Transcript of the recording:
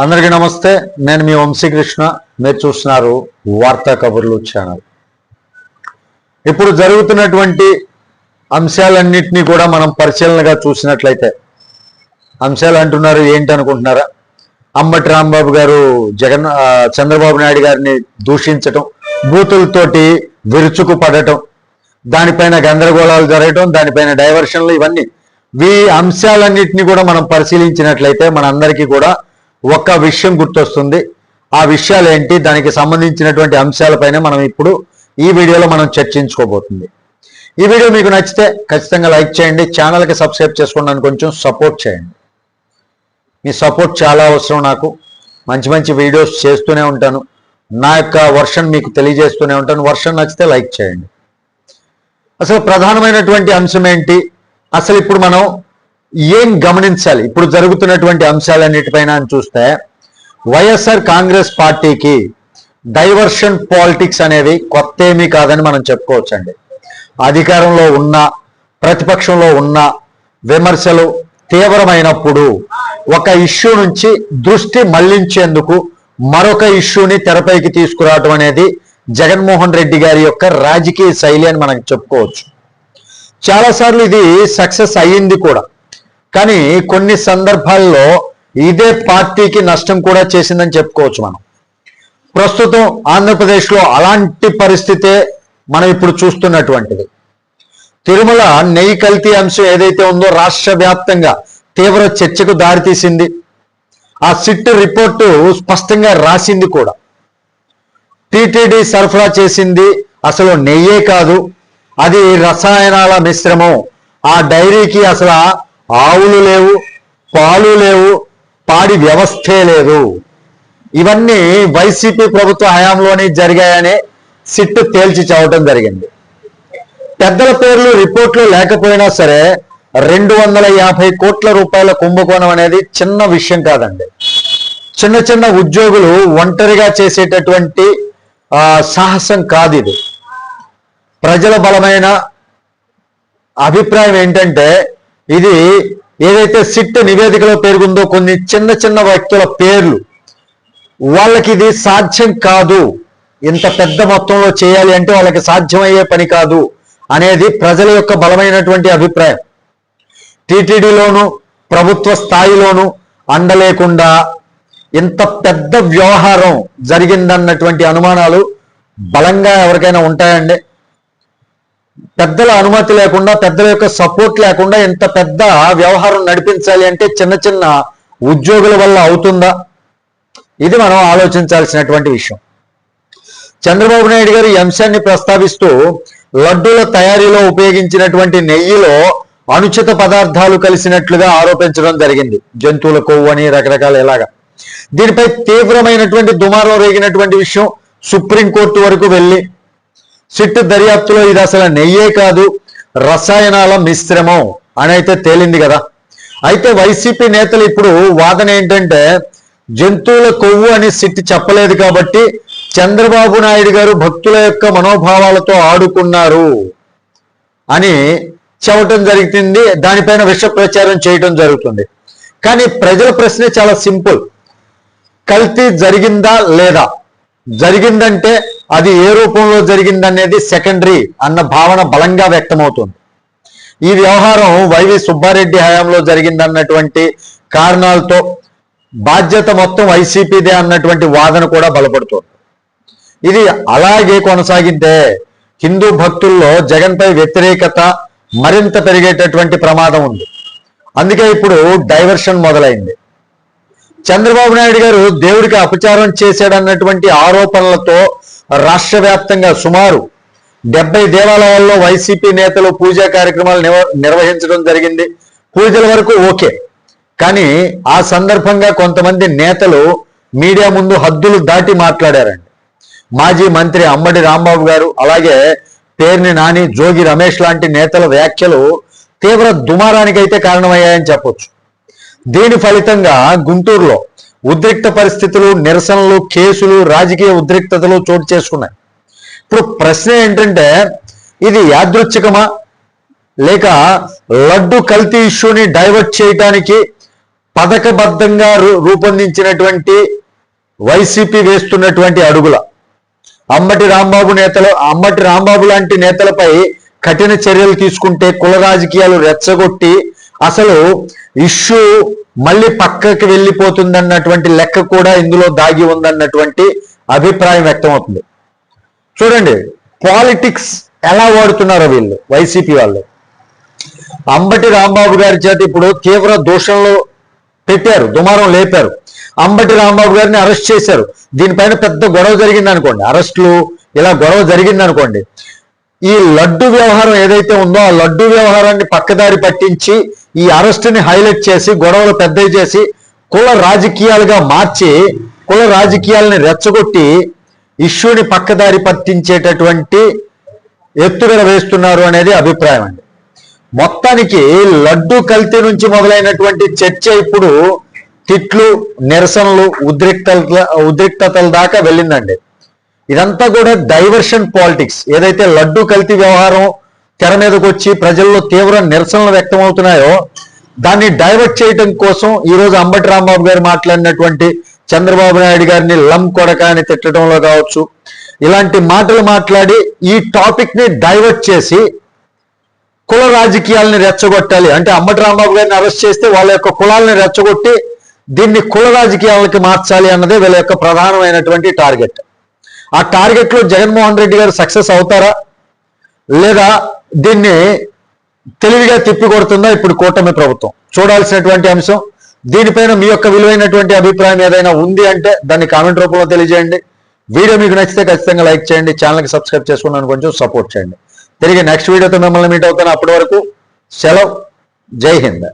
అందరికీ నమస్తే. నేను మీ వంశీకృష్ణ. మీరు చూస్తున్నారు వార్తా కబుర్లు ఛానల్. ఇప్పుడు జరుగుతున్నటువంటి అంశాలన్నింటినీ కూడా మనం పరిశీలనగా చూసినట్లయితే అంశాలు అంటున్నారు ఏంటి అనుకుంటున్నారా అంబటి రాంబాబు గారు జగన్ చంద్రబాబు నాయుడు గారిని దూషించటం బూతులతోటి విరుచుకు పడటం దానిపైన గందరగోళాలు జరగటం దానిపైన డైవర్షన్లు ఇవన్నీ. ఈ అంశాలన్నింటినీ కూడా మనం పరిశీలించినట్లయితే మనందరికీ కూడా ఒక్క విషయం గుర్తొస్తుంది. ఆ విషయాలు ఏంటి దానికి సంబంధించినటువంటి అంశాలపైన మనం ఇప్పుడు ఈ వీడియోలో మనం చర్చించుకోబోతుంది. ఈ వీడియో మీకు నచ్చితే ఖచ్చితంగా లైక్ చేయండి. ఛానల్కి సబ్స్క్రైబ్ చేసుకోవడానికి కొంచెం సపోర్ట్ చేయండి. మీ సపోర్ట్ చాలా అవసరం నాకు. మంచి మంచి వీడియోస్ చేస్తూనే ఉంటాను. నా యొక్క వర్షన్ మీకు తెలియజేస్తూనే ఉంటాను. వర్షన్ నచ్చితే లైక్ చేయండి. అసలు ప్రధానమైనటువంటి అంశం ఏంటి? అసలు ఇప్పుడు మనం ఏం గమనించాలి? ఇప్పుడు జరుగుతున్నటువంటి అంశాలన్నిటిపైన అని చూస్తే వైఎస్ఆర్ కాంగ్రెస్ పార్టీకి డైవర్షన్ పాలిటిక్స్ అనేవి కొత్త ఏమీ కాదని మనం చెప్పుకోవచ్చండి. అధికారంలో ఉన్న ప్రతిపక్షంలో ఉన్న విమర్శలు తీవ్రమైనప్పుడు ఒక ఇష్యూ నుంచి దృష్టి మళ్ళించేందుకు మరొక ఇష్యూని తెరపైకి తీసుకురావడం అనేది జగన్మోహన్ రెడ్డి గారి యొక్క రాజకీయ శైలి అని మనకు చెప్పుకోవచ్చు. చాలాసార్లు ఇది సక్సెస్ అయ్యింది కూడా. కానీ కొన్ని సందర్భాల్లో ఇదే పార్టీకి నష్టం కూడా చేసిందని చెప్పుకోవచ్చు మనం. ప్రస్తుతం ఆంధ్రప్రదేశ్లో అలాంటి పరిస్థితే మనం ఇప్పుడు చూస్తున్నటువంటిది. తిరుమల నెయ్యి కల్తీ అంశం ఏదైతే ఉందో రాష్ట్ర వ్యాప్తంగా తీవ్ర చర్చకు దారితీసింది. ఆ సిట్ రిపోర్టు స్పష్టంగా రాసింది కూడా. టీటీడీ సరఫరా చేసింది అసలు నెయ్యే కాదు అది రసాయనాల మిశ్రమం. ఆ డైరీకి అసలు ఆవులు లేవు పాలు లేవు పాడి వ్యవస్థే లేదు. ఇవన్నీ వైసీపీ ప్రభుత్వ హయాంలోనే జరిగాయని సిట్టు తేల్చి చావటం జరిగింది. పెద్దల పేర్లు రిపోర్ట్లు లేకపోయినా సరే రెండు వందల యాభై కోట్ల రూపాయల కుంభకోణం అనేది చిన్న విషయం కాదండి. చిన్న చిన్న ఉద్యోగులు ఒంటరిగా చేసేటటువంటి ఆ, సాహసం కాదు ఇది ప్రజల బలమైన అభిప్రాయం ఏంటంటే ఇది ఏదైతే సిట్ నివేదికలో పేర్కొందో కొన్ని చిన్న చిన్న వ్యక్తుల పేర్లు. వాళ్ళకి ఇది సాధ్యం కాదు. ఇంత పెద్ద మొత్తంలో చేయాలి అంటే వాళ్ళకి సాధ్యమయ్యే పని కాదు అనేది ప్రజల యొక్క బలమైనటువంటి అభిప్రాయం. టీటీడీలోను ప్రభుత్వ స్థాయిలోను అండలేకుండా ఇంత పెద్ద వ్యవహారం జరిగిందన్నటువంటి అనుమానాలు బలంగా ఎవరికైనా ఉంటాయండి. పెద్దల అనుమతి లేకుండా పెద్దల యొక్క సపోర్ట్ లేకుండా ఇంత పెద్ద వ్యవహారం నడిపించాలి అంటే చిన్న చిన్న ఉద్యోగుల వల్ల అవుతుందా? ఇది మనం ఆలోచించాల్సినటువంటి విషయం. చంద్రబాబు నాయుడు గారు ఈ అంశాన్ని ప్రస్తావిస్తూ లడ్డూల తయారీలో ఉపయోగించినటువంటి నెయ్యిలో అనుచిత పదార్థాలు కలిసినట్లుగా ఆరోపించడం జరిగింది. జంతువుల కొవ్వు అని రకరకాల ఇలాగా. దీనిపై తీవ్రమైనటువంటి దుమారం రేగినటువంటి విషయం సుప్రీంకోర్టు వరకు వెళ్ళి సిట్ దర్యాప్తులో ఇది అసలు నెయ్యే కాదు రసాయనాల మిశ్రమం అని అయితే తేలింది కదా. అయితే వైసీపీ నేతలు ఇప్పుడు వాదన ఏంటంటే జంతువుల కొవ్వు అని సిట్ చెప్పలేదు కాబట్టి చంద్రబాబు నాయుడు గారు భక్తుల యొక్క మనోభావాలతో ఆడుకున్నారు అని చెప్పటం జరుగుతుంది దానిపైన విష ప్రచారం చేయటం జరుగుతుంది. కానీ ప్రజల ప్రశ్న చాలా సింపుల్. కల్తీ జరిగిందా లేదా? జరిగిందంటే అది ఏ రూపంలో జరిగిందనేది సెకండరీ అన్న భావన బలంగా వ్యక్తమవుతుంది. ఈ వ్యవహారం వైవి సుబ్బారెడ్డి హయాంలో జరిగిందన్నటువంటి కారణాలతో బాధ్యత మొత్తం వైసీపీదే అన్నటువంటి వాదన కూడా బలపడుతోంది. ఇది అలాగే కొనసాగితే హిందూ భక్తుల్లో జగన్పై వ్యతిరేకత మరింత పెరిగేటటువంటి ప్రమాదం ఉంది. అందుకే ఇప్పుడు డైవర్షన్ మొదలైంది. చంద్రబాబు నాయుడు గారు దేవుడికి అపచారం చేశాడన్నటువంటి ఆరోపణలతో రాష్ట్ర వ్యాప్తంగా సుమారు డెబ్బై దేవాలయాల్లో వైసీపీ నేతలు పూజా కార్యక్రమాలు నిర్వహించడం జరిగింది. పూజల వరకు ఓకే. కానీ ఆ సందర్భంగా కొంతమంది నేతలు మీడియా ముందు హద్దులు దాటి మాట్లాడారండి. మాజీ మంత్రి అమ్మడి రాంబాబు గారు అలాగే పేర్ని నాని జోగి రమేష్ లాంటి నేతల వ్యాఖ్యలు తీవ్ర దుమారానికైతే కారణమయ్యాయని చెప్పొచ్చు. దీని ఫలితంగా గుంటూరులో ఉద్రిక్త పరిస్థితులు నిరసనలు కేసులు రాజకీయ ఉద్రిక్తతలు చోటు చేసుకున్నాయి. ఇప్పుడు ప్రశ్న ఏంటంటే ఇది యాదృచ్ఛికమా? లేక లడ్డు కల్తీ ఇష్యూని డైవర్ట్ చేయటానికి పథకబద్ధంగా రూ- రూపొందించినటువంటి వైసీపీ వేస్తున్నటువంటి అడుగుల. అమ్మటి రాంబాబు నేతలు అమ్మటి రాంబాబు లాంటి నేతలపై కఠిన చర్యలు తీసుకుంటే కుల రాజకీయాలు రెచ్చగొట్టి అసలు ఇష్యూ మళ్ళీ పక్కకి వెళ్ళిపోతుందన్నటువంటి లెక్క కూడా ఇందులో దాగి ఉందన్నటువంటి అభిప్రాయం వ్యక్తమవుతుంది. చూడండి పాలిటిక్స్ ఎలా వాడుతున్నారో వీళ్ళు వైసీపీ వాళ్ళు. అంబటి రాంబాబు గారి చేత ఇప్పుడు తీవ్ర దోషంలో పెట్టారు దుమారం లేపారు. అంబటి రాంబాబు గారిని అరెస్ట్ చేశారు. దీనిపైన పెద్ద గొడవ జరిగింది అనుకోండి అరెస్టులు ఇలా గొడవ జరిగింది అనుకోండి ఈ లడ్డు వ్యవహారం ఏదైతే ఉందో ఆ లడ్డు వ్యవహారాన్ని పక్కదారి పట్టించి ఈ అరెస్టుని హైలైట్ చేసి గొడవలు పెద్దవి చేసి కుల రాజకీయాలుగా మార్చి కుల రాజకీయాలని రెచ్చగొట్టి ఇష్యూని పక్కదారి పట్టించేటటువంటి ఎత్తుగడ వేస్తున్నారు అనేది అభిప్రాయం అండి. మొత్తానికి లడ్డు కల్తీ నుంచి మొదలైనటువంటి చర్చ ఇప్పుడు తిట్లు నిరసనలు ఉద్రిక్తల ఉద్రిక్తతల దాకా వెళ్ళిందండి. ఇదంతా కూడా డైవర్షన్ పాలిటిక్స్. ఏదైతే లడ్డు కల్తీ వ్యవహారం తెర మీదకి వచ్చి ప్రజల్లో తీవ్ర నిరసనలు వ్యక్తమవుతున్నాయో దాన్ని డైవర్ట్ చేయడం కోసం ఈరోజు అంబటి రాంబాబు గారు మాట్లాడినటువంటి చంద్రబాబు నాయుడు గారిని లం కొడక అని తిట్టడంలో కావచ్చు ఇలాంటి మాటలు మాట్లాడి ఈ టాపిక్ని డైవర్ట్ చేసి కుల రాజకీయాలని రెచ్చగొట్టాలి. అంటే అమ్మటి రాంబాబు గారిని అరెస్ట్ చేస్తే వాళ్ళ యొక్క కులాలని రెచ్చగొట్టి దీన్ని కుల రాజకీయాలకి మార్చాలి అన్నదే వీళ్ళ యొక్క ప్రధానమైనటువంటి టార్గెట్. ఆ టార్గెట్లో జగన్మోహన్ రెడ్డి గారు సక్సెస్ అవుతారా? లేదా దీన్ని తెలివిగా తిప్పికొడుతుందా ఇప్పుడు కూటమి ప్రభుత్వం? చూడాల్సినటువంటి అంశం. దీనిపైన మీ యొక్క విలువైనటువంటి అభిప్రాయం ఏదైనా ఉంది అంటే దాన్ని కామెంట్ రూపంలో తెలియజేయండి. వీడియో మీకు నచ్చితే ఖచ్చితంగా లైక్ చేయండి ఛానల్కి సబ్స్క్రైబ్ చేసుకున్నాను కొంచెం సపోర్ట్ చేయండి. తిరిగి నెక్స్ట్ వీడియోతో మిమ్మల్ని మీట్ అవుతాను. అప్పటి వరకు సెలవు. జై హింద్.